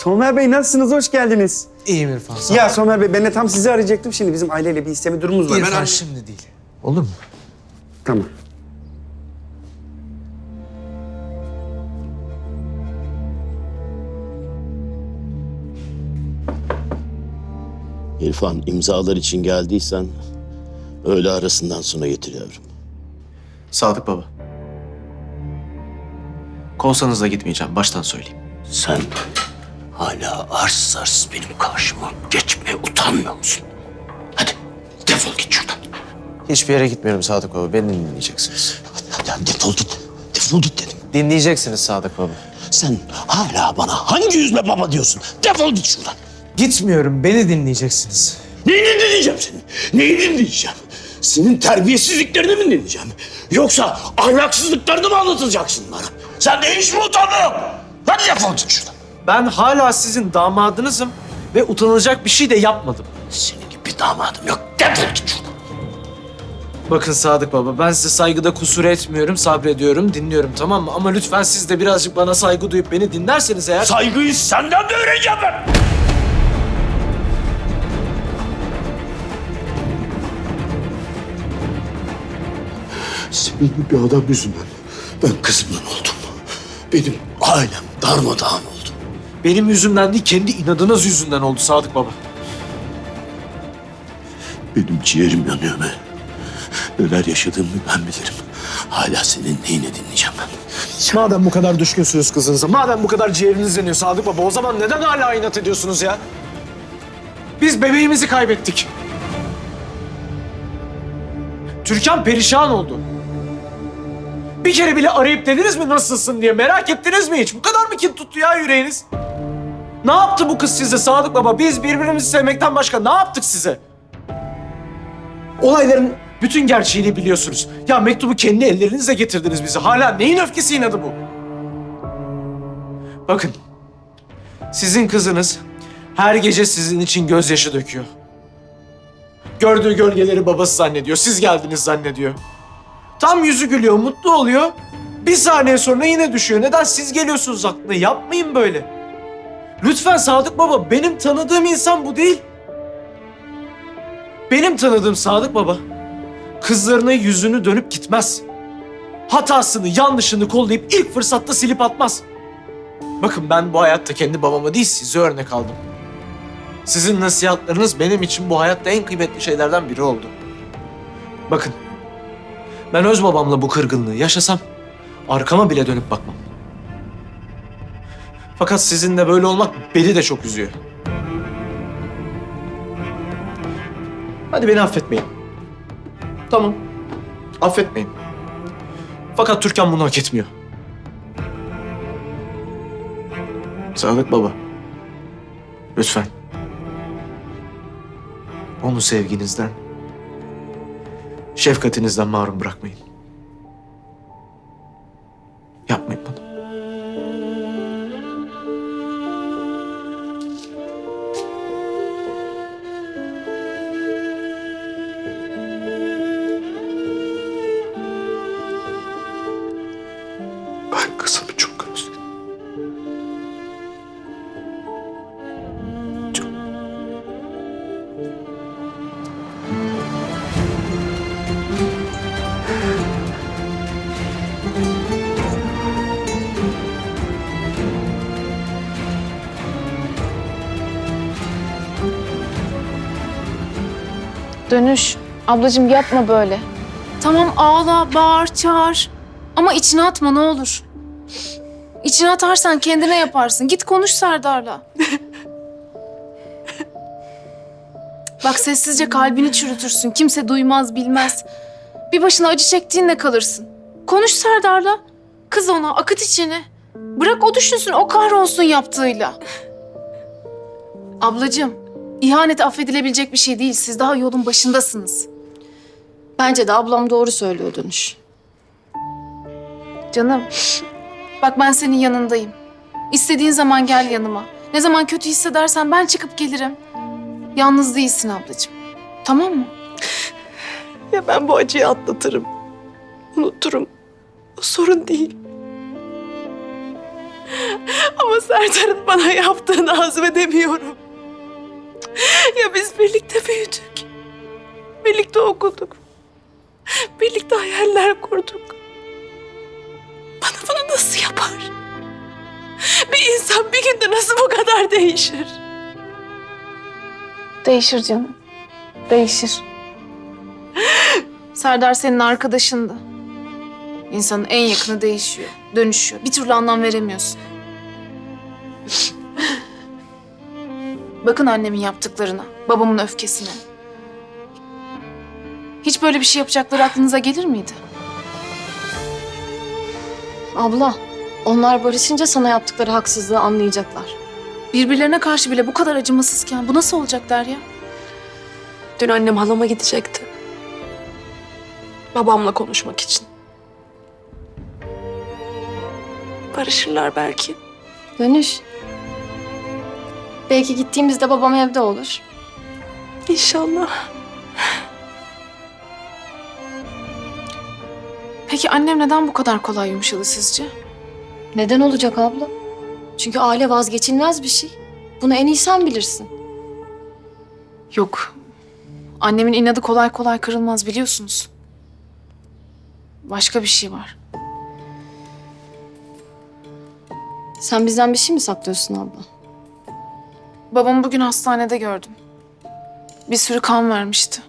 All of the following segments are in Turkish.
Somer Bey nasılsınız? Hoş geldiniz. İyiyim İrfan sağ. Ya Somer Bey ben de tam sizi arayacaktım. Şimdi bizim aileyle bir isteme durumumuz var. Ben İrfan ar- şimdi değil. Olur mu? Tamam. İrfan imzalar için geldiysen öğle arasından sonra getiriyorum. Sadık baba. Kovsanız da gitmeyeceğim. Baştan söyleyeyim. Sen hala arsız arsız benim karşıma geçmeye utanmıyor musun? Hadi defol git şuradan. Hiçbir yere gitmiyorum Sadık baba. Beni dinleyeceksiniz. Hadi, hadi defol git. Defol git dedim. Dinleyeceksiniz Sadık baba. Sen hala bana hangi yüzle baba diyorsun? Defol git şuradan. Gitmiyorum. Beni dinleyeceksiniz. Neyini dinleyeceğim senin? Neyini dinleyeceğim? Senin terbiyesizliklerini mi dinleyeceğim? Yoksa ahlaksızlıklarını mı anlatacaksın bana? Sen de hiç mi utanma yok? Hadi defol git şuradan. Ben hala sizin damadınızım ve utanılacak bir şey de yapmadım. Senin gibi bir damadım yok. Defol git şuradan. Bakın Sadık baba ben size saygıda kusur etmiyorum, sabrediyorum, dinliyorum tamam mı? Ama lütfen siz de birazcık bana saygı duyup beni dinlerseniz eğer... Saygıyı senden de öğreneceğim ben. Senin gibi bir adam yüzünden ben kızımdan oldum. Benim ailem darmadağın. Benim yüzümden değil, kendi inadınız yüzünden oldu Sadık baba. Benim ciğerim yanıyor be. Neler yaşadığımı ben bilirim. Hala senin neyini dinleyeceğim ben. Madem bu kadar düşkünsünüz kızınıza, madem bu kadar ciğeriniz yanıyor Sadık Baba, o zaman neden hala inat ediyorsunuz ya? Biz bebeğimizi kaybettik. Türkan perişan oldu. Bir kere bile arayıp dediniz mi nasılsın diye merak ettiniz mi hiç? Bu kadar mı kin tuttu ya yüreğiniz? Ne yaptı bu kız size Sadık Baba? Biz birbirimizi sevmekten başka ne yaptık size? Olayların bütün gerçeğini biliyorsunuz. Ya mektubu kendi ellerinizle getirdiniz bize. Hala neyin öfkesi inadı bu? Bakın. Sizin kızınız her gece sizin için gözyaşı döküyor. Gördüğü gölgeleri babası zannediyor. Siz geldiniz zannediyor. Tam yüzü gülüyor, mutlu oluyor. Bir saniye sonra yine düşüyor. Neden siz geliyorsunuz aklına? Yapmayın böyle. Lütfen Sadık Baba, benim tanıdığım insan bu değil. Benim tanıdığım Sadık Baba kızlarına yüzünü dönüp gitmez. Hatasını, yanlışını kollayıp ilk fırsatta silip atmaz. Bakın ben bu hayatta kendi babama değil size örnek aldım. Sizin nasihatlarınız benim için bu hayatta en kıymetli şeylerden biri oldu. Bakın ben öz babamla bu kırgınlığı yaşasam arkama bile dönüp bakmam. Fakat sizinle böyle olmak beni de çok üzüyor. Hadi beni affetmeyin. Tamam. Affetmeyin. Fakat Türkan bunu hak etmiyor. Sadık baba. Lütfen. Onu sevginizden, şefkatinizden mahrum bırakmayın. Dönüş. Ablacığım yapma böyle. Tamam ağla, bağır, çağır. Ama içine atma ne olur. İçine atarsan kendine yaparsın. Git konuş Serdar'la. Bak sessizce kalbini çürütürsün. Kimse duymaz, bilmez. Bir başına acı çektiğinle kalırsın. Konuş Serdar'la. Kız ona, akıt içini. Bırak o düşünsün, o kahrolsun yaptığıyla. Ablacığım, ihanet affedilebilecek bir şey değil. Siz daha yolun başındasınız. Bence de ablam doğru söylüyor dönüş. Canım, bak ben senin yanındayım. İstediğin zaman gel yanıma. Ne zaman kötü hissedersen ben çıkıp gelirim. Yalnız değilsin ablacığım. Tamam mı? Ya ben bu acıyı atlatırım. Unuturum. O sorun değil. Ama Serdar'ın bana yaptığını hazmedemiyorum. Ya biz birlikte büyüdük. Birlikte okuduk. Birlikte hayaller kurduk. Bana bunu nasıl yapar? Bir insan bir günde nasıl bu kadar değişir? Değişir canım. Değişir. Serdar senin arkadaşındı. İnsanın en yakını değişiyor, dönüşüyor. Bir türlü anlam veremiyorsun. Bakın annemin yaptıklarına, babamın öfkesine. Hiç böyle bir şey yapacakları aklınıza gelir miydi? Abla, onlar barışınca sana yaptıkları haksızlığı anlayacaklar. Birbirlerine karşı bile bu kadar acımasızken bu nasıl olacak Derya? Dün annem halama gidecekti. Babamla konuşmak için. Barışırlar belki. Dönüş. Belki gittiğimizde babam evde olur. İnşallah. Peki annem neden bu kadar kolay yumuşadı sizce? Neden olacak abla? Çünkü aile vazgeçilmez bir şey. Bunu en iyi sen bilirsin. Yok. Annemin inadı kolay kolay kırılmaz biliyorsunuz. Başka bir şey var. Sen bizden bir şey mi saklıyorsun abla? Babamı bugün hastanede gördüm. Bir sürü kan vermişti.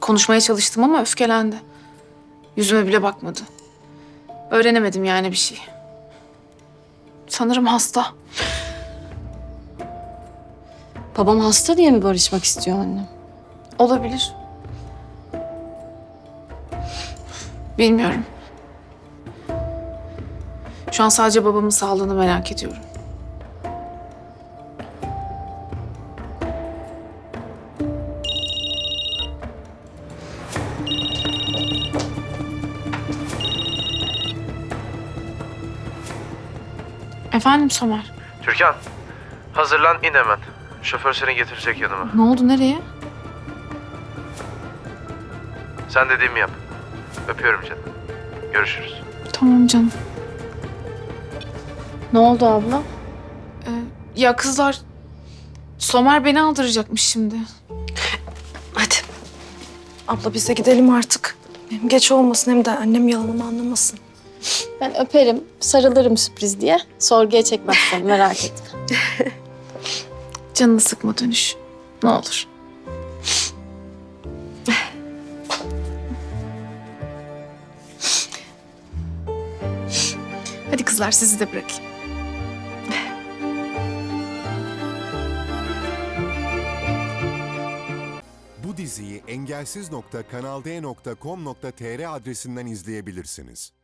Konuşmaya çalıştım ama öfkelendi. Yüzüme bile bakmadı. Öğrenemedim yani bir şey. Sanırım hasta. Babam hasta diye mi barışmak istiyor annem? Olabilir. Bilmiyorum. Şu an sadece babamın sağlığını merak ediyorum. Efendim Somer. Türkan, hazırlan in hemen. Şoför seni getirecek yanıma. Ne oldu nereye? Sen dediğimi yap. Öpüyorum canım. Görüşürüz. Tamam canım. Ne oldu abla? Ee, ya kızlar Somer beni aldıracakmış şimdi. Hadi. Abla biz de gidelim artık. Hem geç olmasın hem de annem yalanımı anlamasın. Ben öperim, sarılırım sürpriz diye. Sorguya çekmezsen merak etme. Canını sıkma dönüş. Ne olur. Hadi kızlar sizi de bırakayım. Bu diziyi engelsiz.kanalde.com.tr adresinden izleyebilirsiniz.